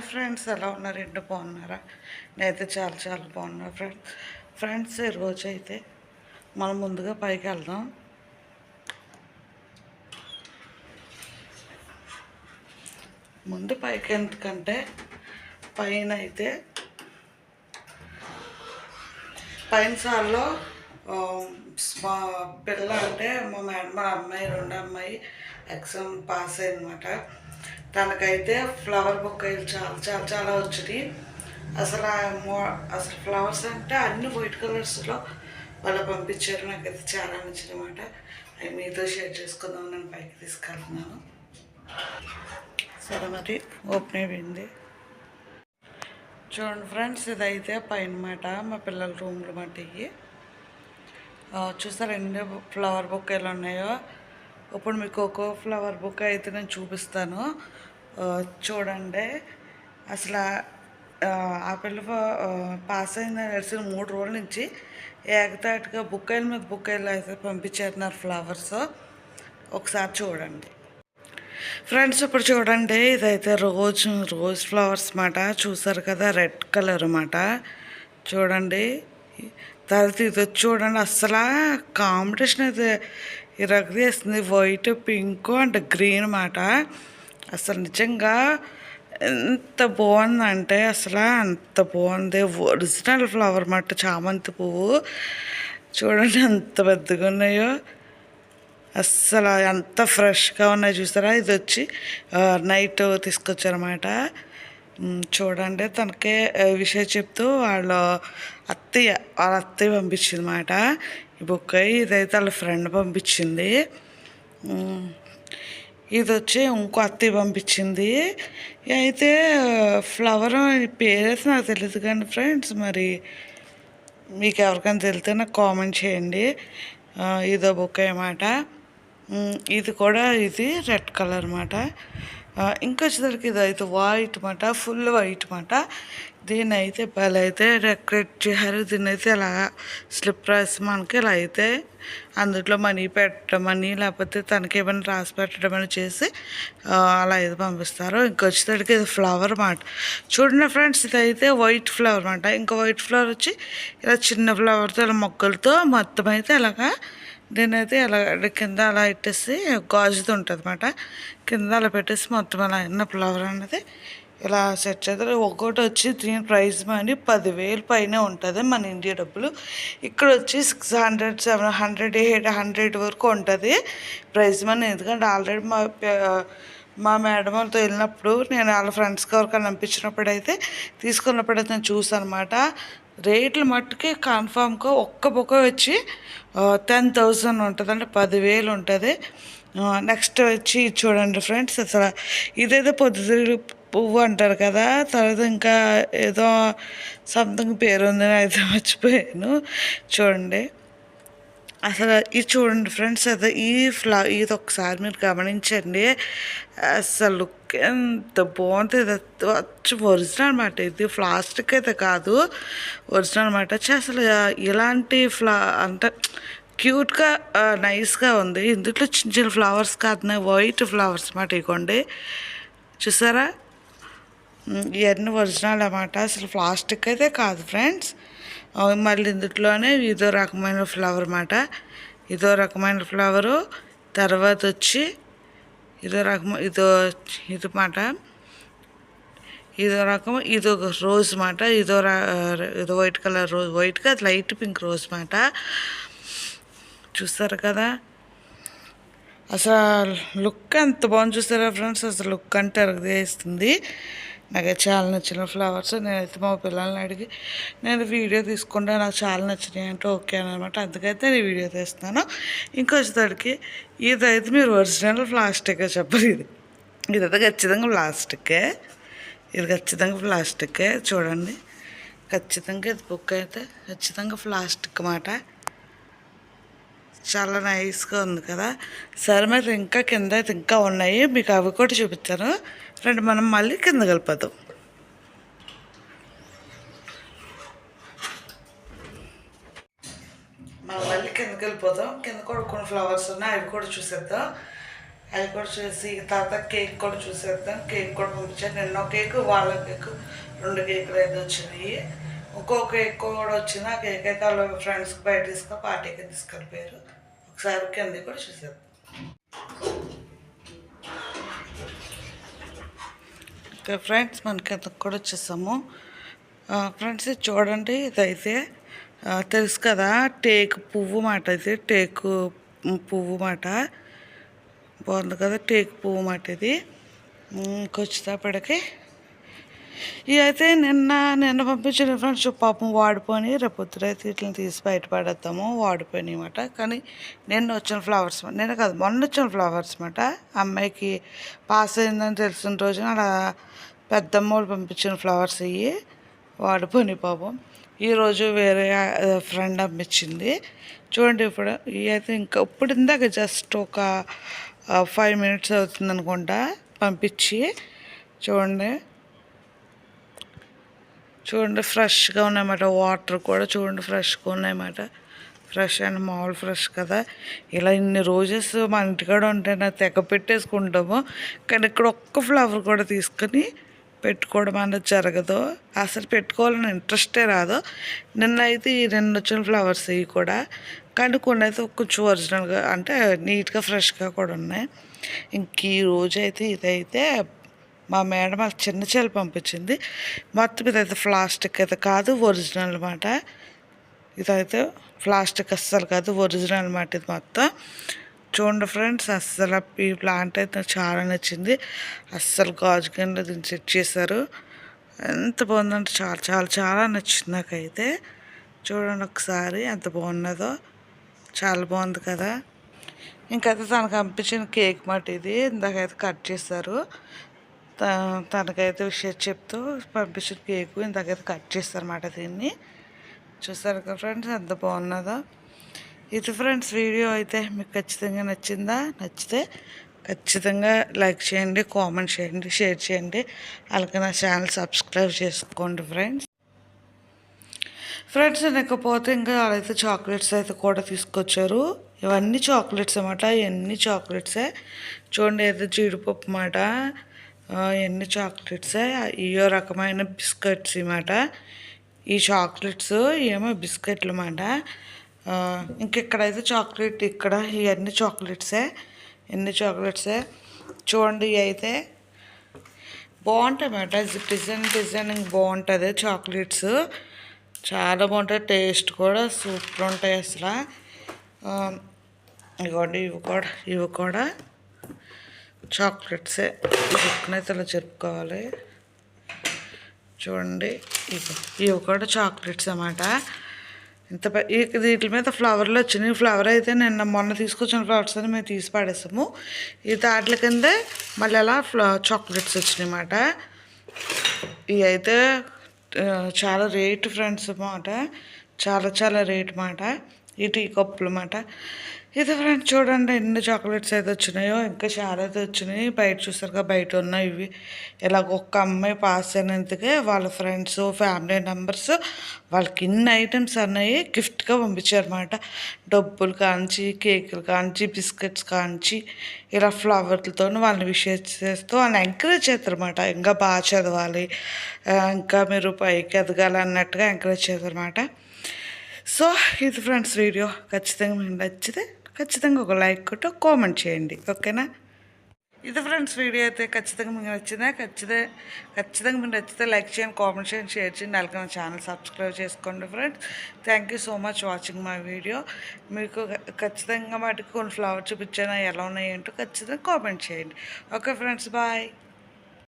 Hi friends ఎలా ఉన్నారు? ఇంటి బాగున్నారా? నేనైతే చాలా చాలా బాగున్నా ఫ్రెండ్స్. ఫ్రెండ్స్ ఈరోజు అయితే మనం ముందుగా పైకి వెళ్దాం. ముందు పైకి ఎందుకంటే పైన అయితే పైన సార్లో మా పిల్ల అంటే మా మేడం మా అమ్మాయి రెండు అమ్మాయి ఎగ్జామ్ పాస్ అయిందన్నమాట తనకైతే ఫ్లవర్ బొక్కలు చాలా చాలా చాలా వచ్చినాయి. అసలు అసలు ఫ్లవర్స్ అంటే అన్ని వైట్ కలర్స్లో వాళ్ళు పంపించారు. నాకైతే చాలా నచ్చింది అనమాట అవి మీతో షేర్ చేసుకుందాం నేను పైకి తీసుకెళ్తున్నాను. సరే మరి ఓపెన్ అయిపోయింది. చూడండి ఫ్రెండ్స్ ఇదైతే పైన మాట మా పిల్లల రూమ్లు మాట ఇవి ఆ, ఎన్ని ఫ్లవర్ బొకేలు ఉన్నాయో? ఇప్పుడు మీకు ఒక్కో ఫ్లవర్ బుక్ అయితే నేను చూపిస్తాను. చూడండి. అసలు ఆ, పిల్ల పాస్ అయిందని తెలిసిన మూడు రోజుల నుంచి ఏకతాటిగా బుక్కాయిల మీద బుక్కాయిలు అయితే పంపించేస్తున్నారు ఫ్లవర్స్. ఒకసారి చూడండి. ఫ్రెండ్స్ ఇప్పుడు చూడండి. ఇదైతే రోజ్ రోజ్ ఫ్లవర్స్ మాట. చూసారు కదా రెడ్ కలర్ మాట. చూడండి. తర్వాత ఇది వచ్చి చూడండి అసలు కాంపిటీషన్ అయితే ఇరగదీస్తుంది. వైట్ పింక్ అండ్ గ్రీన్ మాట. అసలు నిజంగా ఎంత బాగుందంటే అసలు అంత బాగుంది. ఒరిజినల్ ఫ్లవర్ మట్టు చామంతి పువ్వు. చూడండి ఎంత పెద్దగా ఉన్నాయో. అస్సలు ఎంత ఫ్రెష్గా ఉన్నాయి చూసారా? ఇది వచ్చి నైట్ తీసుకొచ్చారన్నమాట. చూడండి తనకే విషయం చెప్తూ వాళ్ళ అత్తయ్య వాళ్ళ అత్తయ్య పంపించింది అన్నమాట ఈ బుక్ ఇదైతే వాళ్ళ ఫ్రెండ్ పంపించింది. ఇది వచ్చి ఇంకో అత్తి పంపించింది. అయితే ఫ్లవర్ పేరైతే నాకు తెలియదు కానీ ఫ్రెండ్స్ మరి మీకు ఎవరికైనా తెలితే నాకు కామెంట్ చేయండి. ఇదో బుక్ అనమాట ఇది కూడా ఇది రెడ్ కలర్ అన్నమాట. ఇంకొచ్చేసరికి ఇది అయితే వైట్ మాట ఫుల్ వైట్ మాట దీని అయితే అయితే డెకరేట్ చేశారు దీన్ని అయితే ఇలా స్లిప్ రాసి మనకి ఇలా అయితే అందులో మనీ పెట్టడం అని లేకపోతే తనకి ఏమైనా రాసి పెట్టడం అని చేసి అలా అయితే పంపిస్తారు. ఇంకొచ్చేసరికి ఇది ఫ్లవర్ మాట. చూడండి ఫ్రెండ్స్ ఇది అయితే వైట్ ఫ్లవర్ మాట. ఇంకా వైట్ ఫ్లవర్ వచ్చి ఇలా చిన్న ఫ్లవర్తో ఇలా మొక్కలతో మొత్తం అయితే ఇలాగా దీని అయితే ఇలా కింద అలా పెట్టేసి గాజుతో ఉంటుంది అనమాట కింద అలా పెట్టేసి మొత్తం అలా ఉన్న ఫ్లవర్ అన్నది ఇలా సెట్ చేస్తారు. ఒక్కోటి వచ్చి దీని ప్రైస్ మనీ పదివేలు పైన ఉంటుంది మన ఇండియా డబ్బులు. ఇక్కడ వచ్చి six hundred seven hundred eight hundred వరకు ఉంటుంది ప్రైస్ మనీ. ఎందుకంటే ఆల్రెడీ మా మా మేడం వాళ్ళతో వెళ్ళినప్పుడు నేను వాళ్ళ ఫ్రెండ్స్కి ఎవరికైనా అనిపించినప్పుడు అయితే తీసుకున్నప్పుడు అయితే నేను చూసాను అనమాట రేట్లు మట్టుకి కన్ఫామ్గా ఒక్క బుక్క వచ్చి టెన్ థౌజండ్ ఉంటుంది. అంటే పదివేలు ఉంటుంది. నెక్స్ట్ వచ్చి చూడండి ఫ్రెండ్స్ అసలు ఇదైతే పొద్దుతిరుగుడు పువ్వు అంటారు కదా తర్వాత ఇంకా ఏదో సంథింగ్ పేరు ఉంది అయితే మర్చిపోయాను. చూడండి. అసలు ఇది చూడండి ఫ్రెండ్స్ అదే ఈ ఫ్లా ఇది ఒకసారి మీరు గమనించండి. అసలు లుక్ ఎంత బాగుంది. ఇది వచ్చి ఒరిజినల్ అనమాట ఇది. ప్లాస్టిక్ అయితే కాదు ఒరిజినల్ అనమాట అసలు ఇలాంటి ఫ్లా అంటే క్యూట్గా నైస్గా ఉంది. ఇందులో చిన్న చిన్న ఫ్లవర్స్ కాదు వైట్ ఫ్లవర్స్ మాట ఇవ్వండి. చూసారా? ఇవన్నీ ఒరిజినల్ అన్నమాట. అసలు ప్లాస్టిక్ అయితే కాదు ఫ్రెండ్స్. మళ్ళీ ఇందులోనే ఇదో రకమైన ఫ్లవర్ అన్నమాట. ఇదో రకమైన ఫ్లవరు తర్వాత వచ్చి ఇదో రకం ఇదో ఇది మాట ఇదో రకం ఇదో రోజ్ మాట ఇదో రా- ఇదో వైట్ కలర్ రోజ్ వైట్ కాదు లైట్ పింక్ రోజ్ మాట చూస్తారు కదా? అసలు లుక్ ఎంత బాగుంది చూస్తారా ఫ్రెండ్స్? అసలు లుక్ అంటే అరగదేస్తుంది. నాకు చాలా నచ్చిన ఫ్లవర్స్ నేనైతే మా పిల్లల్ని అడిగి నేను వీడియో తీసుకుంటే నాకు చాలా నచ్చినాయి అంటే ఓకే అనమాట. అందుకైతే నేను వీడియో తీస్తున్నాను. ఇంకొచ్చేసరికి ఇదైతే మీరు ఒరిజినల్ ప్లాస్టిక్ చెప్పరు ఇది. ఇదైతే ఖచ్చితంగా ప్లాస్టికే. ఇది ఖచ్చితంగా ప్లాస్టికే. చూడండి. ఖచ్చితంగా ఇది బుక్ అయితే ఖచ్చితంగా ప్లాస్టిక్ మాట. చాలా నైస్గా ఉంది కదా. సరే మరి ఇంకా కింద అయితే ఇంకా ఉన్నాయి. మీకు అవి కూడా చూపిస్తాను రండి మనం మళ్ళీ కింద కలిపోదాం మనం మళ్ళీ కిందకి వెళ్ళిపోతాం కింద కూడా కొన్ని ఫ్లవర్స్ ఉన్నాయి. అవి కూడా చూసేద్దాం. అవి కూడా చూసి తర్వాత కేక్ కూడా చూసేద్దాం. కేక్ కూడా పంపించాను. నిన్న కేక్ వాళ్ళ కేక్ రెండు కేకులు అయితే వచ్చినాయి. ఇంకో కేక్ కూడా వచ్చింది. ఆ కేక్ అయితే వాళ్ళ ఫ్రెండ్స్కి బయట తీసుకొని పార్టీకి తీసుకెళ్ళిపోయారు. ఒకసారి కింద కూడా చూసేద్దాం. ఓకే ఫ్రెండ్స్ మనకి కూడా వచ్చేసాము. ఫ్రెండ్స్ ఇది చూడండి ఇదైతే తెలుసు కదా టేకు పువ్వు మాట ఇది టేకు పువ్వు మాట. బాగుంది కదా టేకు పువ్వు మాట ఇది. ఇంకొచ్చేటప్పటికి ఇవి అయితే నిన్న నిన్న పంపించిన ఫ్రెండ్స్ పాపం వాడిపోయి రేపు పొద్దురైతే వీటిని తీసి బయటపడేద్దాము వాడిపోయినాయి అనమాట కానీ నిన్న వచ్చిన ఫ్లవర్స్ నిన్న కాదు మొన్న వచ్చిన ఫ్లవర్స్ అనమాట అమ్మాయికి పాస్ అయిందని తెలిసిన రోజున అలా పెద్దమ్మ వాళ్ళు పంపించిన ఫ్లవర్స్ ఇవి వాడిపోయి పాపం. ఈరోజు వేరే ఫ్రెండ్ అమ్మిచ్చింది. చూడండి ఇప్పుడు ఇవి అయితే ఇంకా ఇప్పుడు ఇందాక జస్ట్ ఒక ఫైవ్ మినిట్స్ అవుతుంది అనుకుంటా పంపించి. చూడండి. చూడండి ఫ్రెష్గా ఉన్నాయన్నమాట. వాటర్ కూడా చూడండి ఫ్రెష్గా ఉన్నాయన్నమాట. ఫ్రెష్ అండ్ మామూలు ఫ్రెష్ కదా. ఇలా ఇన్ని రోజెస్ మన ఇంటికాడ ఉంటే తెగ పెట్టేసుకుంటాము. కానీ ఇక్కడ ఒక్క ఫ్లవర్ కూడా తీసుకొని పెట్టుకోవడం అనేది జరగదు. అసలు పెట్టుకోవాలని ఇంట్రెస్టే రాదు. నిన్న అయితే ఈ రెండు వచ్చిన ఫ్లవర్స్ ఇవి కూడా. కానీ కొన్ని అయితే కొంచెం ఒరిజినల్గా అంటే నీట్గా ఫ్రెష్గా కూడా ఉన్నాయి. ఇంక ఈ రోజు అయితే ఇదైతే మా మేడం మాకు చిన్న చీల పంపించింది. మొత్తం ఇదైతే ప్లాస్టిక్ అయితే కాదు ఒరిజినల్ అనమాట ఇదైతే ప్లాస్టిక్ అస్సలు కాదు ఒరిజినల్ అనమాట ఇది మొత్తం. చూడండి ఫ్రెండ్స్ అస్సలు ఈ ప్లాంట్ అయితే నాకు చాలా నచ్చింది. అస్సలు గాజు కింద దీన్ని సెట్ చేశారు. ఎంత బాగుందంటే చాలా చాలా చాలా నచ్చింది నాకైతే. చూడండి ఒకసారి ఎంత బాగున్నదో. చాలా బాగుంది కదా. ఇంకైతే తనకు పంపించిన కేక్ మాట ఇది. ఇందాకైతే కట్ చేశారు. తనకైతే విషయం చెప్తూ పంపించిన కేకు ఇంతకైతే కట్ చేస్తారన్నమాట దీన్ని. చూస్తారు కదా ఫ్రెండ్స్ ఎంత బాగున్నదో. ఇది ఫ్రెండ్స్ వీడియో అయితే మీకు ఖచ్చితంగా నచ్చిందా? నచ్చితే ఖచ్చితంగా లైక్ చేయండి కామెంట్ చేయండి షేర్ చేయండి. అలాగే నా ఛానల్ సబ్స్క్రైబ్ చేసుకోండి ఫ్రెండ్స్. ఫ్రెండ్స్ ఇకపోతే ఇంకా వాళ్ళైతే చాక్లెట్స్ అయితే కూడా తీసుకొచ్చారు. ఇవన్నీ చాక్లెట్స్ అన్నమాట ఇవన్నీ చాక్లెట్సే. చూడండి అయితే జీడిపప్పు అన్నమాట. ఇవన్నీ చాక్లెట్సే? ఇయో రకమైన బిస్కెట్స్ అన్నమాట ఈ చాక్లెట్స్ ఏమో బిస్కెట్లు అన్నమాట ఇంకెక్కడైతే చాక్లెట్ ఇక్కడ ఇవన్నీ చాక్లెట్సే? ఎన్ని చాక్లెట్సే? చూడండి అయితే బాగుంటాయి అన్నమాట డిజైన్ డిజైనింగ్ బాగుంటుంది చాక్లెట్స్. చాలా బాగుంటాయి. టేస్ట్ కూడా సూపర్ ఉంటాయి అసలు. ఇవ్వండి ఇవి కూడా ఇవి కూడా. చాక్లెట్సే చెప్పుకునైతే ఇలా చెప్పుకోవాలి. చూడండి ఇవి ఒకటి కూడా చాక్లెట్స్ అన్నమాట. ఇంత వీటి మీద ఫ్లవర్లు వచ్చినాయి. ఫ్లవర్ అయితే నిన్న మొన్న తీసుకొచ్చిన ఫ్లవర్స్ అని మేము తీసి పడేసాము. ఈ దాట్ల కిందే మళ్ళీ అలా చాక్లెట్స్ వచ్చినాయి అన్నమాట. ఇవి అయితే చాలా రేట్ ఫ్రెండ్స్ అన్నమాట. చాలా చాలా రేట్ అన్నమాట. ఈ టీ కప్పులు అన్నమాట ఇది ఫ్రెండ్స్ చూడండి ఎన్ని చాక్లెట్స్ అయితే వచ్చినాయో ఇంకా చాలా అయితే వచ్చినాయి. బయట చూసారుగా బయట ఉన్నాయి ఇవి. ఇలాగ ఒక్క అమ్మాయి పాస్ అయినందుకే వాళ్ళ ఫ్రెండ్స్ ఫ్యామిలీ మెంబర్స్ వాళ్ళకి ఇన్ని ఐటమ్స్ అన్నాయి గిఫ్ట్గా పంపించారన్నమాట. డబ్బులు కాంచి కేకులు కాంచి బిస్కెట్స్ కాంచి ఇలా ఫ్లవర్లతో వాళ్ళని విషయం చేస్తూ వాళ్ళని ఎంకరేజ్ చేస్తారన్నమాట. ఇంకా బాగా చదవాలి. ఇంకా మీరు పైకి ఎదగాలి అన్నట్టుగా ఎంకరేజ్ చేస్తారన్నమాట. సో ఇది ఫ్రెండ్స్ వీడియో. ఖచ్చితంగా మీకు నచ్చితే ఖచ్చితంగా ఒక లైక్ కొట్టి కామెంట్ చేయండి. ఓకేనా? ఇది ఫ్రెండ్స్ వీడియో అయితే ఖచ్చితంగా మీకు నచ్చిందా? ఖచ్చితంగా ఖచ్చితంగా మీకు నచ్చితే లైక్ చేయండి కామెంట్ చేయండి షేర్ చేయండి. అలాగే నా ఛానల్ సబ్స్క్రైబ్ చేసుకోండి friends. Thank you so much watching my video మీకు ఖచ్చితంగా మటుకు కొన్ని ఫ్లవర్ చూపించాను ఎలా ఉన్నాయి ఏంటో ఖచ్చితంగా కామెంట్ చేయండి. Okay friends bye